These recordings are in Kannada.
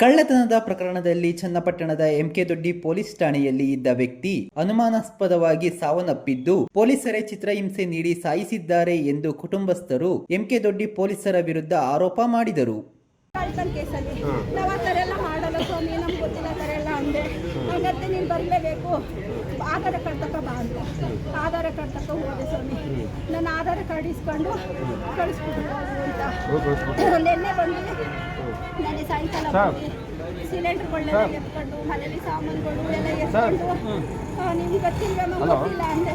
ಕಳ್ಳತನದ ಪ್ರಕರಣದಲ್ಲಿ ಚನ್ನಪಟ್ಟಣದ ಎಂಕೆ ದೊಡ್ಡಿ ಪೊಲೀಸ್ ಠಾಣೆಯಲ್ಲಿ ಇದ್ದ ವ್ಯಕ್ತಿ ಅನುಮಾನಾಸ್ಪದವಾಗಿ ಸಾವನ್ನಪ್ಪಿದ್ದು ಪೊಲೀಸರೇ ಚಿತ್ರಹಿಂಸೆ ನೀಡಿ ಸಾಯಿಸಿದ್ದಾರೆ ಎಂದು ಕುಟುಂಬಸ್ಥರು ಎಂಕೆ ದೊಡ್ಡಿ ಪೊಲೀಸರ ವಿರುದ್ಧ ಆರೋಪ ಮಾಡಿದರು. ಹಂಗಂತೆ ನೀನು ಬರಲೇಬೇಕು. ಆಧಾರ ಕಾರ್ಡ್ ತಕ ಬಾ ಅಂತ. ಆಧಾರ ಕಾರ್ಡ್ ತಕ ಹೋದೆ ಸ್ವಾಮಿ. ನನ್ನ ಆಧಾರ ಕಾರ್ಡ್ ಇಸ್ಕೊಂಡು ಕಳಿಸ್ಬಿಟ್ಟು ಅಂತ. ನಿನ್ನೆ ಬಂದು ನನಗೆ ಸಾಯಂಕಾಲ ಬಂದು ಸಿಲಿಂಡರ್ಗಳನ್ನೆಲ್ಲ ಎತ್ಕೊಂಡು ಮನೇಲಿ ಸಾಮಾನುಗಳು ಎಲ್ಲ ಎತ್ಕೊಂಡು ನಿಮ್ಗೆ ಗೊತ್ತಿಲ್ವೇನೋ ಗೊತ್ತಿಲ್ಲ ಅಂದೆ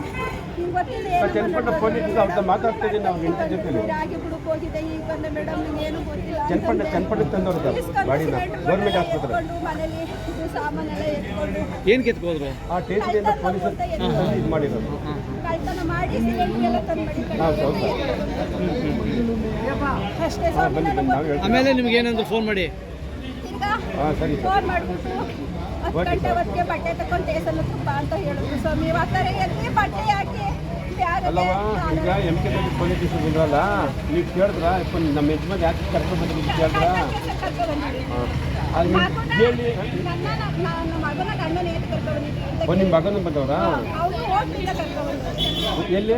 ನಿಮ್ಗೆ ಗೊತ್ತಿಲ್ಲ ಚನ್ನಪಟ್ಟಣ ಪೊಲೀಸ್ ಅವ್ರದ್ದು ಮಾತಾಡ್ತಿದ್ದೀನಿ ನಾವು ಜೊತೆ ರಾಗಿ ಬುಡಕ್ಕೆ ಹೋಗಿದೆ ಈಗ ಬಂದೆ ಮೇಡಮ್ ಏನು ಗೊತ್ತಿಲ್ಲ ಚನ್ನಪಟ್ಟಣ ಅಂತಂದೆ. ಚನ್ನಪಟ್ಟಣ ತಂದವ್ರದ್ದು ಇಸ್ಕೊಂಡು ಗಾಡಿನ ಸಿಲಿಂಡರ್ಗಳನ್ನೆಲ್ಲ ಗೌರ್ಮೆಂಟ್ ಆಸ್ಪತ್ರೆ. ಎತ್ಕೊಂಡು ಮನೇಲಿ ಇದು ಸಾಮಾನೆಲ್ಲ ಎತ್ಕೊಂಡು ಏನ್ ಕೆತ್ಕೋದ್ರು ಆ ಸ್ಟೇಷನಿಂದ ಪೊಲೀಸರು ಇದು ಮಾಡಿರೋದು. ಮಾಡಿ ತಂದು. ಅಷ್ಟೇ ಆಮೇಲೆ ನಿಮ್ಗೆ ಏನಂದ್ರು ಫೋನ್ ಮಾಡಿ. ತಿರ್ಗಾ ಹಾಂ ಸರಿ. ಫೋನ್ ಮಾಡಿಬಿಟ್ಟು ಹತ್ತು ಗಂಟೆ ಹೊತ್ತಿಗೆ ಬಟ್ಟೆ ತಗೊಂಡು ಸ್ಟೇಷನ್ ಹತ್ರ ಅಂತ ಹೇಳಿದ್ರು. ಸ್ವಾಮಿ ಆ ಥರ ಎಲ್ಲಿ ಬಟ್ಟೆ ಹಾಕಿ ಬ್ಯಾಗ್ ಅಲ್ಲವಾ ಈಗ ಎಂ ಕೆ ನೀವು ಕೇಳಿದ್ರ? ನಮ್ಮ ಯಜಮಾನ್ ಯಾಕೆ ಕರ್ಕೊಂಡು ಕೇಳಿದ್ರ? ಹೇಳಿ ನಿಮ್ಮ ಮಗನೂ ಬಂದವ್ರಾ? ಎಲ್ಲಿ?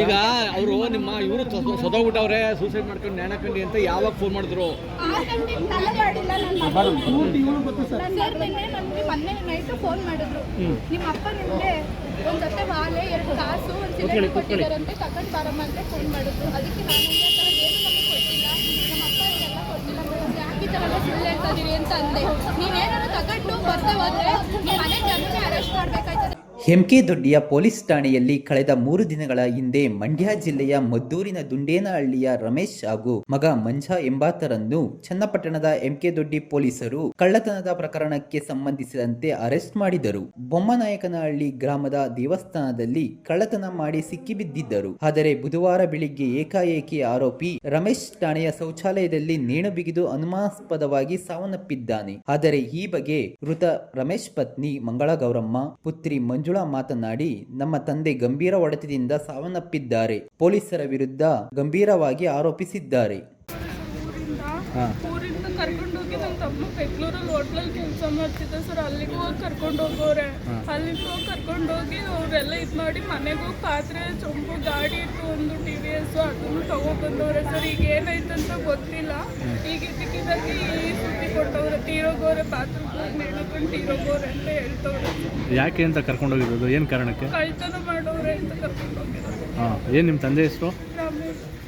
ಈಗ ಅವರು ನಿಮ್ಮ ಇವರು ಸೊದೋಗ್ಬಿಟ್ಟವ್ರೆ ಸೂಸೈಡ್ ಮಾಡ್ಕೊಂಡು ನೇಣಕಂಡಿ ಅಂತ ಯಾವಾಗ ಫೋನ್ ಮಾಡಿದ್ರು ಮೊನ್ನೆ ನೈಟ್ ಫೋನ್ ಮಾಡಿದ್ರು? ನಿಮ್ಮ ಅಪ್ಪ ನಿಮಗೆ ಒಂದ್ ಜೊತೆ ಮಾಲೆ ಎರಡು ಕಾಸು ಒಂದು ಸಿಲಿಂಡರ್ ಕೊಟ್ಟಿದ್ದಾರಂತೆ ತಗೊಂಡು ಬರಮ್ಮ ಅಂತ ಫೋನ್ ಮಾಡಿದ್ರು ಅದಕ್ಕೆ ನಾನು ಈ ಥರ ಏನು ನಮಗೆ ಕೊಟ್ಟಿಲ್ಲ ನಮ್ಮ ಅಪ್ಪ ಎಲ್ಲ ಕೊಟ್ಟಿಲ್ಲ ಸುಳ್ಳು ಹೇಳ್ತಾ ಇದೀವಿ ಅಂತ ಅಂದೆ. ನೀವೇನಾದ್ರು ತಗೊಂಡು ಬರ್ತಾ ಹೋದ್ರೆ ಮನೆ ಜನನೇ ಅರೆಸ್ಟ್ ಮಾಡ್ಬೇಕಾಯ್ತದೆ ಎಂಕೆ ದೊಡ್ಡಿಯ ಪೊಲೀಸ್ ಠಾಣೆಯಲ್ಲಿ ಕಳೆದ ಮೂರು ದಿನಗಳ ಹಿಂದೆ ಮಂಡ್ಯ ಜಿಲ್ಲೆಯ ಮದ್ದೂರಿನ ದುಂಡೇನಹಳ್ಳಿಯ ರಮೇಶ್ ಹಾಗೂ ಮಗ ಮಂಜ ಎಂಬಾತರನ್ನು ಚನ್ನಪಟ್ಟಣದ ಎಂಕೆ ದೊಡ್ಡಿ ಪೊಲೀಸರು ಕಳ್ಳತನದ ಪ್ರಕರಣಕ್ಕೆ ಸಂಬಂಧಿಸಿದಂತೆ ಅರೆಸ್ಟ್ ಮಾಡಿದರು. ಬೊಮ್ಮನಾಯಕನಹಳ್ಳಿ ಗ್ರಾಮದ ದೇವಸ್ಥಾನದಲ್ಲಿ ಕಳ್ಳತನ ಮಾಡಿ ಸಿಕ್ಕಿಬಿದ್ದಿದ್ದರು. ಆದರೆ ಬುಧವಾರ ಬೆಳಿಗ್ಗೆ ಏಕಾಏಕಿ ಆರೋಪಿ ರಮೇಶ್ ಠಾಣೆಯ ಶೌಚಾಲಯದಲ್ಲಿ ನೇಣು ಬಿಗಿದು ಅನುಮಾನಾಸ್ಪದವಾಗಿ ಸಾವನ್ನಪ್ಪಿದ್ದಾನೆ. ಆದರೆ ಈ ಬಗ್ಗೆ ಮೃತ ರಮೇಶ್ ಪತ್ನಿ ಮಂಗಳ ಗೌರಮ್ಮ ಪುತ್ರಿ ಮಂಜುಳಾ ಮಾತನಾಡಿ ನಮ್ಮ ತಂದೆ ಗಂಭೀರ ಹೊಡೆತದಿಂದ ಸಾವನ್ನಪ್ಪಿದ್ದಾರೆ. ಪೊಲೀಸರ ವಿರುದ್ಧ ಗಂಭೀರವಾಗಿ ಆರೋಪಿಸಿದ್ದಾರೆ. ಕರ್ಕೊಂಡೋಗಿ ನನ್ನ ತಮ್ಮ ಬೆಂಗಳೂರಲ್ಲಿ ಹೋಟ್ಲಲ್ಲಿ ಕೆಲಸ ಮಾಡ್ತಿದ್ದೆ ಸರ್. ಅಲ್ಲಿಗೂ ಹೋಗಿ ಕರ್ಕೊಂಡು ಹೋಗೋರೆ ಅಲ್ಲಿಗೂ ಹೋಗಿ ಕರ್ಕೊಂಡೋಗಿ ಅವರೆಲ್ಲ ಇದು ಮಾಡಿ ಮನೆಗೆ ಹೋಗಿ ಪಾತ್ರೆ ಚೊಂಬು ಗಾಡಿ ಇತ್ತು ಒಂದು ಟಿ ವಿ ಎಸ್ ಅದನ್ನು ತಗೊಬಂದವ್ರೆ ಸರ್. ಈಗ ಏನಾಯ್ತಂತ ಗೊತ್ತಿಲ್ಲ. ಈಗ ಇದಕ್ಕಿದ್ದಾಗಿ ಈ ಸುದ್ದಿ ಕೊಟ್ಟವ್ರೆ ತೀರೋಗೋರೆ ಬಾತ್ರೂಮ್ ನೆಡ್ಕೊಂಡು ತೀರೋಗೋರೆ ಅಂತ ಹೇಳ್ತವ್ರೆ. ಯಾಕೆ ಅಂತ ಕರ್ಕೊಂಡೋಗಿರೋದು? ಏನು ಕಾರಣಕ್ಕೆ? ಕಳ್ತನ ಮಾಡೋರೆ ಅಂತ ಕರ್ಕೊಂಡೋಗಿದ್ರು ಹಾಂ ಏನು ನಿಮ್ಮ ತಂದೆ ಹೆಸರು?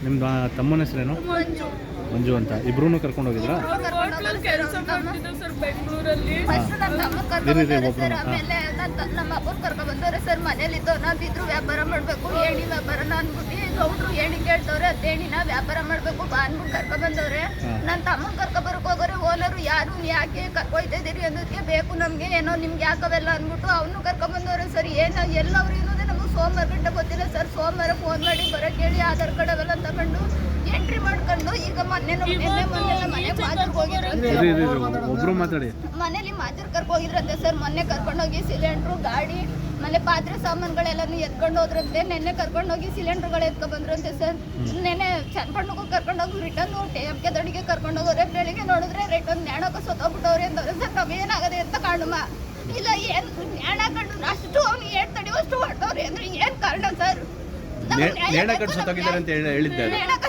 ನಿಮ್ಮ ತಮ್ಮನ ಹೆಸರೇನು? ಮಂಜು. ಮಂಜು ಅಂತ. ಇಬ್ರು ಕರ್ಕೊಂಡು ಹೋಗಿದ್ರೆ? ಕೆಲಸ ಮಾಡ್ತಿದ್ದೆ ಸರ್. ಬೆಂಗಳೂರಲ್ಲಿ. ಫಸ್ಟ್ ತಮ್ಮ. ಆಮೇಲೆ ನನ್ನ ನಮ್ಮ ಅಪ್ಪನ ಕರ್ಕೊಂಡ್ಬಂದವ್ರೆ ಸರ್. ಮನೇಲಿದ್ದು ನಾ ಬಿದ್ರು ವ್ಯಾಪಾರ ಮಾಡಬೇಕು ಏಣಿ ವ್ಯಾಪಾರನ ಅಂದ್ಬಿಟ್ಟು ಗೌಡ್ರು ಏಣಿ ಕೇಳ್ತವ್ರೆ ಅದ್ ಏಣಿನ ವ್ಯಾಪಾರ ಮಾಡಬೇಕು ಬಾ ಅನ್ಬಿಟ್ಟು ಕರ್ಕೊಂಡ್ಬಂದವ್ರೆ ನನ್ನ ತಮ್ಮನ ಕರ್ಕೊಬರಕ್ ಹೋಗೋರೆ ಓನರು ಯಾರು ಯಾಕೆ ಕರ್ಕೊಯ್ತಾ ಇದೀರಿ ಅನ್ನೋದಕ್ಕೆ ಬೇಕು ನಮಗೆ. ಏನೋ ನಿಮ್ಗೆ ಯಾಕವೆಲ್ಲ ಅಂದ್ಬಿಟ್ಟು ಅವನು ಕರ್ಕೊಂಡ್ಬಂದವ್ರೆ ಸರ್. ಏನೋ ಎಲ್ಲವ್ರು ನಮಗೆ ಸೋಮವಾರ ಗಂಟೆ ಗೊತ್ತಿಲ್ಲ ಸರ್. ಸೋಮವಾರ ಫೋನ್ ಮಾಡಿ ಬರಕ್ಕೆ ಹೇಳಿ ಆಧಾರ್ ಕಾರ್ಡ್ ಅವೆಲ್ಲ ತಗೊಂಡು ಎಂಟ್ರಿ ಮಾಡ್ಕೊಂಡು ಈಗ ಮೊನ್ನೆ ನಿನ್ನೆ ಮೊನ್ನೆ ಮನೆ ಮಾತಾಡ್ಕ್ ಹೋಗಿದ್ರು ಒಬ್ರು ಮಾತಾಡಿ. ಮನೇಲಿ ಮಾಜರ್ ಕರ್ಕೊ ಹೋಗಿದ್ರಂತೆ ಸರ್. ಮೊನ್ನೆ ಕರ್ಕೊಂಡೋಗಿ ಸಿಲಿಂಡ್ರು ಗಾಡಿ ಮನೆ ಪಾತ್ರೆ ಸಾಮಾನುಗಳೆಲ್ಲನೂ ಎತ್ಕೊಂಡು ಹೋದ್ರಂತೆ. ನೆನ್ನೆ ಕರ್ಕೊಂಡೋಗಿ ಸಿಲಿಂಡರ್ಗಳು ಎತ್ಕೊಂಡು ಬಂದ್ರಂತೆ ಸರ್. ನೆನ್ನೆ ಚನ್ಪಣ್ಣಗೂ ಕರ್ಕೊಂಡೋಗಿ ರಿಟರ್ನ್ ಟೇಮ್ಕೆ ದೊಡ್ಡಿಗೆ ಕರ್ಕೊಂಡೋಗೋರೆ. ಬೆಳಿಗ್ಗೆ ನೋಡಿದ್ರೆ ರಿಟರ್ನ್ ನ್ಯಾಣಕ್ಕೆ ಸೊತ್ತೋಗ್ಬಿಟ್ಟವ್ರೆ ಅಂತವ್ರೆ. ಸರ್ ನಮಗೇನಾಗದೆ ಏನಾಗದೆ ಅಂತ ಕಾಣುಮ ಇಲ್ಲ ಏನು ನ್ಯಾಣ ಕಂಡು ಅಷ್ಟು ಅವ್ನು ಏಟ್ ತಡೆಯುವಷ್ಟು ಹೊಟ್ಟವ್ರಿ ಅಂದ್ರೆ ಏನು ಕಾರಣ ಸರ್? ನೇಣ ಕಟ್ಟು ಸತ್ತೋಗಿದ್ದಾರೆ ಅಂತ ಹೇಳಿ- ಹೇಳಿದ್ದಾರೆ ನೇಣಕ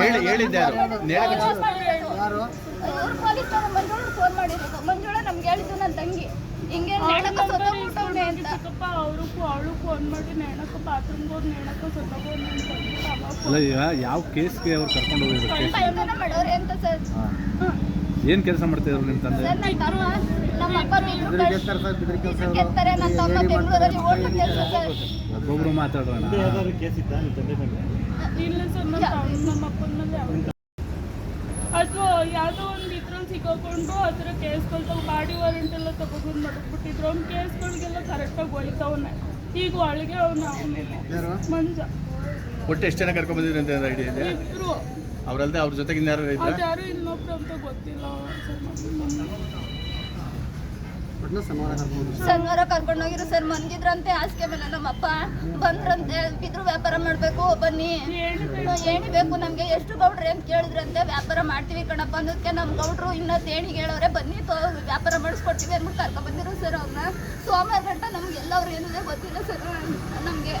ಹೇಳಿ ಹೇಳಿದ್ದೆ ಯಾರು ನೇಣ ಕಟ್ಟು ಅವ್ರು ಪೊಲೀಸರು ಮಂಜುಳ ಫೋನ್ ಮಾಡಿದ್ರು ಮಂಜುಳ ನಮ್ಗೆ ಹೇಳಿದ್ದು ನನ್ನ ತಂಗಿ ಹಿಂಗೆ ನೇಣಕ ಸತ್ತೋಗ್ಬಿಟ್ಟವ್ನೆ ಅಂತ ಚಿಕ್ಕಪ್ಪ ಅವರು ಅವಳು ಫೋನ್ ಮಾಡಿ ನೇಣಕ ಬಾತ್ರೂಮ್ಗೆ ಹೋಗಿ ಸತ್ತೋಗೋದು ಯಾವ ಕೇಸ್ಗೆ ಅವ್ರು ಕರ್ಕೊಂಡು ಹೋಗಿದ್ರು ಅಂತ ಸರ್ ಏನು ಕೆಲಸ ಮಾಡ್ತಿದ್ರು ನಿಮ್ಮ ತಂದೆ? ಸರ್ ನನ್ನ ನಮ್ಮ ಅಪ್ಪ ಬಿದ್ರು ಕೆತ್ತಾರೆ ನನ್ನ ತಮ್ಮ ಬೆಂಗಳೂರಲ್ಲಿ ಹೋಟ್ಲು ಕೆಲಸ ಸರ್. ಒಬ್ಬೊಬ್ರು ಮಾತಾಡೋಣ. ಇಲ್ಲ ಸರ್ ನಮ್ಮ ಅಪ್ಪನ ಮೇಲೆ ಅಥವಾ ಯಾವುದೋ ಒಂದು ಇದ್ರಲ್ಲಿ ಸಿಕ್ಕಾಕೊಂಡು ಅದರ ಕೇಸ್ಗಳು ತಗೋ ಬಾಡಿ ವಾರೆಂಟ್ ಎಲ್ಲ ತಗೊಂಡು ಮಡಗ್ಬಿಟ್ಟಿದ್ರು ಅವ್ನ ಕೇಸ್ಗಳಿಗೆಲ್ಲ ಕರೆಕ್ಟಾಗಿ ಹೊಳಿತವನೆ ಈಗ ಒಳಗೆ ಅವನು ಮಂಜ. ಒಟ್ಟು ಎಷ್ಟು ಜನ ಕರ್ಕೊಂಡ್ ಬಂದಿದ್ರು ಅಂತ ಐಡಿಯಾ ಇದೆ ಇದ್ರು ಅವ್ರಲ್ದೆ ಅವ್ರ ಜೊತೆಗೆ ಇನ್ಯಾರು ಇದ್ದಾರೆ ಯಾರು ಇನ್ನೊಬ್ರು ಅಂತ ಗೊತ್ತಿಲ್ಲ. ಸರ್ ಶನಿವಾರ ಕರ್ಕೊಂಡು ಹೋಗಿರೋ ಸರ್. ಮನ್ಗಿದ್ರಂತೆ ಹಾಸಿಗೆ ಮೇಲೆ ನಮ್ಮಪ್ಪ ಬಂದ್ರಂತೆ. ಬಿದ್ರು ವ್ಯಾಪಾರ ಮಾಡಬೇಕು ಬನ್ನಿ. ಏಣಿ ಬೇಕು ನಮಗೆ. ಎಷ್ಟು ಗೌಡ್ರಿ ಅಂತ ಕೇಳಿದ್ರಂತೆ. ವ್ಯಾಪಾರ ಮಾಡ್ತೀವಿ ಕಣಪ್ಪ ಅನ್ನೋದಕ್ಕೆ ನಮ್ಮ ಗೌಡ್ರು ಇನ್ನ ತೇಣಿಗೆ ಹೇಳೋರೆ ಬನ್ನಿ ವ್ಯಾಪಾರ ಮಾಡಿಸ್ಕೊಡ್ತೀವಿ ಅಂದ್ಬಿಟ್ಟು ಕರ್ಕೊಂಡ್ ಬಂದಿರೋ ಸರ್ ಸೋಮವಾರ ಗಂಟ ನಮ್ಗೆ ಎಲ್ಲವ್ರು ಏನಿದೆ ಗೊತ್ತಿಲ್ಲ ಸರ್. ನಮಗೆ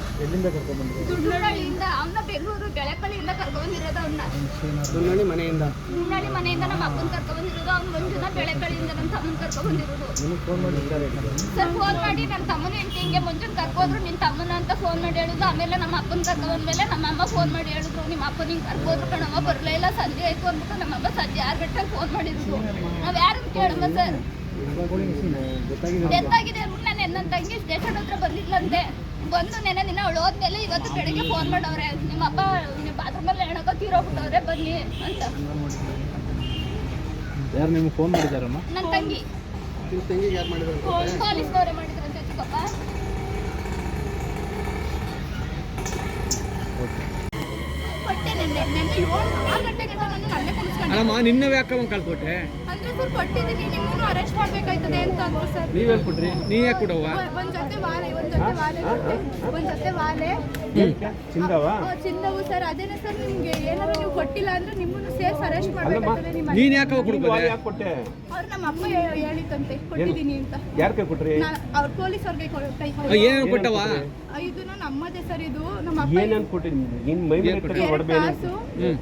ದುಡ್ಡಳ್ಳಿಯಿಂದ ಅವನ್ನ ಬೆಂಗಳೂರು ಬೆಳಕಳ್ಳಿಯಿಂದ ಕರ್ಕೊಂಡ್ಬಂದಿರೋದು ಅವ್ನ. ದುನ್ನಳ್ಳಿ ಮನೆಯಿಂದ? ಮುನ್ನಾಡಿ ಮನೆಯಿಂದ ನಮ್ಮ ಅಪ್ಪನ ಕರ್ಕೊಂಡ್ಬಂದಿರೋದು ಅವ್ನ ಮಂಜುನ ಬೆಳಕಳ್ಳಿಯಿಂದ ನನ್ನ ತಮ್ಮನ ಕರ್ಕೊಂಡ್ಬಂದಿರೋದು ಸರ್ ಫೋನ್ ಮಾಡಿ ನನ್ನ ತಮ್ಮನ ಹೆಂಡತಿ ಹಿಂಗೆ ಮುಂಚೆನೆ ಕರ್ಕೋದ್ರು ನಿನ್ನ ತಮ್ಮನ ಅಂತ ಫೋನ್ ಮಾಡಿ ಹೇಳಿದ್ರು ಆಮೇಲೆ ನಮ್ಮ ಅಪ್ಪನ ಕರ್ಕೊಂಡ್ಮೇಲೆ ನಮ್ಮ ಅಮ್ಮ ಫೋನ್ ಮಾಡಿ ಹೇಳಿದ್ರು ನಿಮ್ಮ ಅಪ್ಪನ ಹಿಂಗೆ ಕರ್ಕೋದ್ರು ಕಣಮ್ಮ ಬರಲೇ ಇಲ್ಲ ಸಂಜೆ ಆಯ್ತು ಅಂದ್ಬಿಟ್ಟು ನಮ್ಮ ಅಮ್ಮ ಸಂಜೆ ಆರು ಗಂಟೆಗೆ ಫೋನ್ ಮಾಡಿದ್ರು. ನಾವು ಯಾರನ್ನು ಕೇಳಮ್ಮ ಸರ್? ಅಂದ್ಬಿಟ್ಟು ನಾನು ನನ್ನ ತಂಗಿ ಸ್ಟೇಷನ್ ಹತ್ರ ಬಂದಿದ್ಲಂತೆ. ಬಂದು ನೆನೆ ದಿನ ಅವಳು ಹೋದ್ಮೇಲೆ ಇವತ್ತು ಬೆಳಿಗ್ಗೆ ಫೋನ್ ಮಾಡವ್ರೆ. ನಿಮ್ಮ ಅಪ್ಪ ನಿಮ್ಮ ಬಾತ್ರೂಮಲ್ಲಿ ಹೆಣಕ ತೀರೋಗ್ಬಿಟ್ಟವ್ರೆ ಬನ್ನಿ ಅಂತ. ಯಾರು ನಿಮ್ಗೆ ಫೋನ್ ಮಾಡಿದಾರಮ್ಮ ನನ್ನ ತಂಗಿ. ಪೊಲೀಸ್ನವರೇ ಮಾಡಿದ್ರಂತೆ ಚಿಕ್ಕಪ್ಪ. ಹೊಟ್ಟೆ ನೆನ್ನೆ ನೆನ್ನೆ ಏಳು ಆರು ಗಂಟೆಗೆ ನಾನು ಅಲ್ಲೇ ಕುಡಿಸ್ಕೊಂಡೆ ಅಲ್ಲಮ್ಮ ನಿನ್ನ ಯಾಕೆ ಕಳ್ಕೊಟ್ಟೆ? ಕೊಟ್ಟಿದ್ದೀನಿ ನಿಮ್ಮನ್ನು ಅರೆಸ್ಟ್ ಮಾಡ್ಬೇಕಾಯ್ತದೆ ಅಂತ ಅಂದ್ರು ಸರ್ ನೀವ್ ಕೊಡವ್ವ? ಒಂದ್ ಜೊತೆ ವಾಲೆ ಒಂದ್ ಜೊತೆ ವಾಲೆ ಕೊಟ್ಟೆ. ಒಂದ್ ಜೊತೆ ವಾಲೆ. ಚಿಂದವ? ಆ, ಚಿನ್ನವು ಸರ್ ಅದೇನೇ ಸರ್ ನಿಮ್ಗೆ ಏನಾದ್ರು ನೀವು ಕೊಟ್ಟಿಲ್ಲ ಅಂದ್ರೆ ನಿಮ್ಮನ್ನು ಸೇರ್ಸ್ ಅರೆಸ್ಟ್ ಮಾಡ್ಬೇಕಾಗ್ತದೆ ನಿಮ್ಮ ನೀನ್ ಯಾಕೆ ಕೊಡ್ಬೋದೆ ಯಾಕೆ ಕೊಟ್ಟೆ? ಅವ್ರು ನಮ್ಮ ಅಪ್ಪ ಹೇ- ಹೇಳಿತ್ತಂತೆ ಕೊಟ್ಟಿದ್ದೀನಿ ಅಂತ. ಯಾರ ಕೈ ಕೊಟ್ರಿ? ನಾ- ಅವ್ರ ಪೊಲೀಸ್ ಅವ್ರಿಗೆ ಕೊ- ಕೈ ಏನು ಕೊಟ್ಟವ ಆ, ಇದು ನಮ್ಮದೇ ಸರ್ ಇದು. ನಮ್ಮ ಅಪ್ಪ ಏನೇನ್ ಕೊಟ್ಟಿ ನಿನ್ ಮೈ ಮೇಲೆ ತಗೊಂಡು ಎರಡು ಹೊಡ್ಬೇಡಿ ಕಾಸು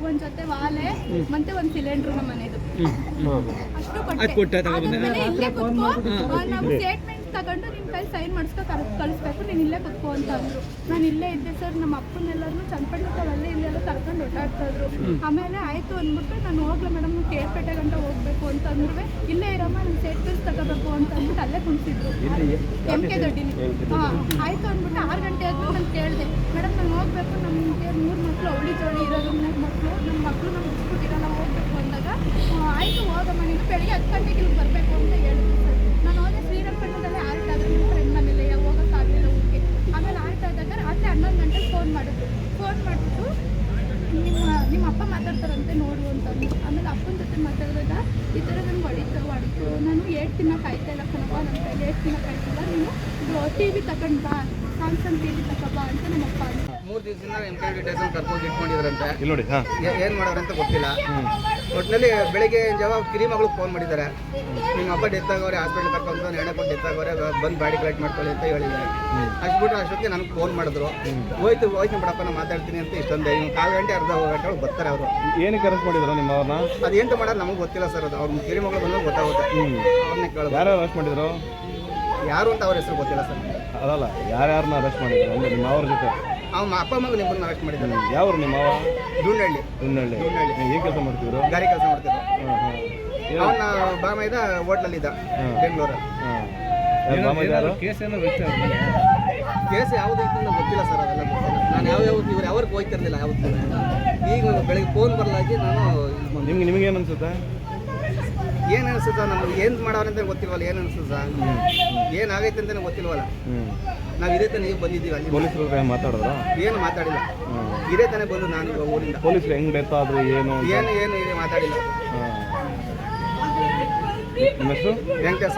ಒಂದ್ ಜೊತೆ ವಾಲೆ ಮತ್ತೆ ಒಂದ್ ಸಿಲಿಂಡರ್ ನಮ್ಮ ಮನೆದು. ಅಷ್ಟು. ಅದ್ ಕೊಟ್ಟೆ ಸ್ಟೇಟ್ಮೆಂಟ್ ತಗೊಂಡು ನಿಮ್ ಕೈ ಸೈನ್ ಮಾಡಿಸ್ಕೊ ಕರ್ ಕಳಿಸ್ಬೇಕು. ನೀನ್ ಇಲ್ಲೇ ಕುತ್ಕೋ ಅಂತ ಅಂದ್ರು. ನಾನು ಇಲ್ಲೇ ಇದ್ದೆ ಸರ್. ನಮ್ಮ ಅಪ್ಪನೆಲ್ಲರೂ ಚನ್ನಪಟ್ಟಣ ಅಲ್ಲೇ ಇಲ್ಲೆಲ್ಲ ಕರ್ಕೊಂಡು ಓಡಾಡ್ತಾ ಇದ್ರು. ಆಮೇಲೆ ಆಯ್ತು ಅಂದ್ಬಿಟ್ಟು ನಾನು ಹೋಗ್ಲ ಮೇಡಮ್ ಕೇರ್ಪೇಟೆ ಗಂಟ ಹೋಗ್ಬೇಕು ಅಂತ ಅಂದ್ರು ಇಲ್ಲೇ ಇರಮ್ಮ ನಾನು ಸ್ಟೇಟ್ಮೆಂಟ್ ತಗೋಬೇಕು ಅಂತ ಅಂದ್ಬಿಟ್ಟು ಅಲ್ಲೇ ಕುಣಿಸಿದ್ರು ಎಂ ಕೆ ದೊಡ್ಡಿನಿ ಹಾಂ ಆಯ್ತು ಅಂದ್ಬಿಟ್ಟು ಆರು ಗಂಟೆ ಆದ್ಮೇಲೆ ನಾನು ಕೇಳಿದೆ. ಮೇಡಮ್ ನಾನು ಹೋಗ್ಬೇಕು. ನಮಗೆ ಮೂರು ಮಕ್ಕಳು ಅವಳಿ ಜೋಡಿ ಇರೋದು ಮೂರು ಮಕ್ಕಳು ನಮ್ಮ ಮಕ್ಕಳು ನಮ್ಗೆ ಬಿಟ್ಬಿಟ್ಟಿರಲ್ಲ ಹೋಗ್ಬೇಕು ಅಂದಾಗ ಆ, ಆಯ್ತು ಹೋಗಮ್ಮ ನೀನು ಬೆಳಿಗ್ಗೆ ಹತ್ತು ಗಂಟೆಗೆ ಇಲ್ಲಿ ಬರಬೇಕು ಅಂತ ಹೇಳಿದ್ರು ಸರ್. ನಾನು ಹೋದೆ ಶ್ರೀರಂಗಪಟ್ಟಣದಲ್ಲಿ ಆಲ್ಟ್ ಆದ್ರೆ ನಿಮ್ಮ ಫ್ರೆಂಡ್ ಮನೇಲೆ ಹೋಗೋಕ್ಕಾಗಲಿಲ್ಲ ಊರಿಗೆ. ಆಮೇಲೆ ಆಲ್ಟ್ ಆದಾಗ ರಾತ್ರಿ ಹನ್ನೊಂದು ಗಂಟೆಗೆ ಫೋನ್ ಮಾಡಿದ್ರು. ಫೋನ್ ಮಾಡಿಬಿಟ್ಟು ನಿಮ್ಮ ನಿಮ್ಮ ಅಪ್ಪ ಮಾತಾಡ್ತಾರಂತೆ ನೋಡು ಅಂತ ಆಮೇಲೆ ಅಪ್ಪನ ಜೊತೆ ಮಾತಾಡಿದಾಗ ಈ ಥರ ನನಗೆ ಹೊಡಿತು ಹೊಡಿತು. ನಾನು ಏಟ್ ದಿನ ಆಯ್ತಾ ಇಲ್ಲ ಕಣಪ್ಪ ನನ್ನ ಕೈಲಿ ಏಟ್ ತಿನ್ನಕ್ಕೆ ಆಯ್ತಿಲ್ಲ ನೀನು ಟಿ ವಿ ತಗೊಂಡು ಬಾ ಸ್ಯಾಮ್ಸಂಗ್ ಟಿ ವಿ ತಗೊಂಬಾ ಅಂತ ನಮ್ಮ ಅಪ್ಪ. ಮೂರು ದಿವಸದಿಂದ ಎಂ ಕೆ ಕರ್ಕೊಂಡು ಇಟ್ಕೊಂಡಿದ್ರಂತೆ. ಏನು ಮಾಡೋರಂತ ಗೊತ್ತಿಲ್ಲ. ಒಟ್ಟಿನಲ್ಲಿ ಬೆಳಿಗ್ಗೆ ಜಾವ ಕಿರಿ ಮಗಳು ಫೋನ್ ಮಾಡಿದ್ದಾರೆ. ನಿಮ್ಮ ಅಪ್ಪ ಡೆತ್ ಆಗೋರೆ ಹಾಸ್ಪಿಟಲ್ ಕರ್ಕೊಂಡು ಎಣ್ಣೆ ಕೊಟ್ಟು ಡೆತ್ ಆಗೋರೆ ಬಂದು ಬಾಡಿ ಕಲೆಕ್ಟ್ ಮಾಡ್ಕೊಳ್ಳಿ ಅಂತ ಹೇಳಿದ್ದಾರೆ. ಅಷ್ಟು ಬಿಟ್ಟು ಅಷ್ಟೊತ್ತಿಗೆ ನನಗೆ ಫೋನ್ ಮಾಡಿದ್ರು. ಹೋಯ್ತು ಹೋಯ್ತು ಬಿಡಪ್ಪ ನಾನು ಮಾತಾಡ್ತೀನಿ ಅಂತ ಇಷ್ಟೊಂದು ಇನ್ನು ಕಾಲು ಗಂಟೆ ಅರ್ಧ ಗಂಟೆ ಒಳಗೆ ಬರ್ತಾರೆ ಅವರು. ಏನಕ್ಕೆ ಅರೆಸ್ಟ್ ಮಾಡಿದ್ರು ನಿಮ್ಮ ಅವ್ರನ್ನ? ಅದೇಂತ ಮಾಡೋದು ನಮಗೆ ಗೊತ್ತಿಲ್ಲ ಸರ್ ಅದು. ಅವ್ರ ಕಿರಿ ಮಗಳು ಬಂದಾಗ ಗೊತ್ತಾಗುತ್ತೆ. ಅವ್ರನ್ನ ಕೇಳೋದು ಯಾರು ಅರೆಸ್ಟ್ ಮಾಡಿದ್ರು? ಯಾರು ಅಂತ ಅವ್ರ ಹೆಸರು ಗೊತ್ತಿಲ್ಲ ಸರ್. ಅದಲ್ಲ ಯಾರ್ಯಾರನ್ನ ಅರೆಸ್ಟ್ ಮಾಡಿದ್ರು? ನಿಮ್ಮ ಅವ್ರ ಜೊತೆ? ಅವ್ನ ಅಪ್ಪ ಮಗ ನಿಮ್ಮನ್ನ ಅರೆಸ್ಟ್ ಮಾಡಿದ್ದಾನೆ. ಯಾವ್ರು ನಿಮ್ಮ ದುಂಡಳ್ಳಿ. ದುಂಡಳ್ಳಿ. ದುಂಡಳ್ಳಿ. ಏನು ಕೆಲಸ ಮಾಡ್ತಿದ್ರು? ಗಾರಿ ಕೆಲಸ ಮಾಡ್ತಿದ್ರು ಹಾಂ ಹಾಂ ಅವನ ಬಾಮೈದ ಹೋಟ್ಲಲ್ಲಿದ್ದ ಬೆಂಗಳೂರು. ಕೇಸ್ ಏನೋ ಕೇಸ್ ಯಾವುದು ಇತ್ತು ನನಗೆ ಗೊತ್ತಿಲ್ಲ ಸರ್ ಅದೆಲ್ಲ ಗೊತ್ತಿಲ್ಲ. ನಾನು ಯಾವ ಯಾವ ಇವ್ರು ಯಾವ್ರಿಗೆ ಹೋಗ್ತಿರ್ಲಿಲ್ಲ ಯಾವತ್ತು. ಈಗ ಬೆಳಿಗ್ಗೆ ಫೋನ್ ಬರಲಾಗಿ ನಾನು ನಿಮ್ಗೆ. ನಿಮ್ಗೆ ಏನು ಅನ್ಸುತ್ತೆ? ಏನು ಅನಿಸುತ್ತ ನಮ್ಗೆ ಏನು ಮಾಡೋರು ಅಂತ ಗೊತ್ತಿಲ್ವಲ್ಲ ಏನು ಅನಿಸುತ್ತ? ಏನಾಗೈತೆ ಅಂತಲೇ ಗೊತ್ತಿಲ್ವಲ್ಲ? ನಾವು ಇದೇ ತಾನೇ ಬಂದಿದ್ದೀವಿ ಅಲ್ಲಿ. ಪೊಲೀಸರ ಮಾತಾಡಿದ್ರ? ಏನು ಮಾತಾಡಿಲ್ಲ. ಇದೇ ತಾನೇ ಬಂದು ನಾನು ಊರಿಂದ. ಪೊಲೀಸರು ಹೆಂಗ್ ಡೆತ್ ಆದ್ರು ಏನು ಏನು ಏನು ಇದೆ ಮಾತಾಡಿಲ್ಲ. ವೆಂಕಟೇಶ.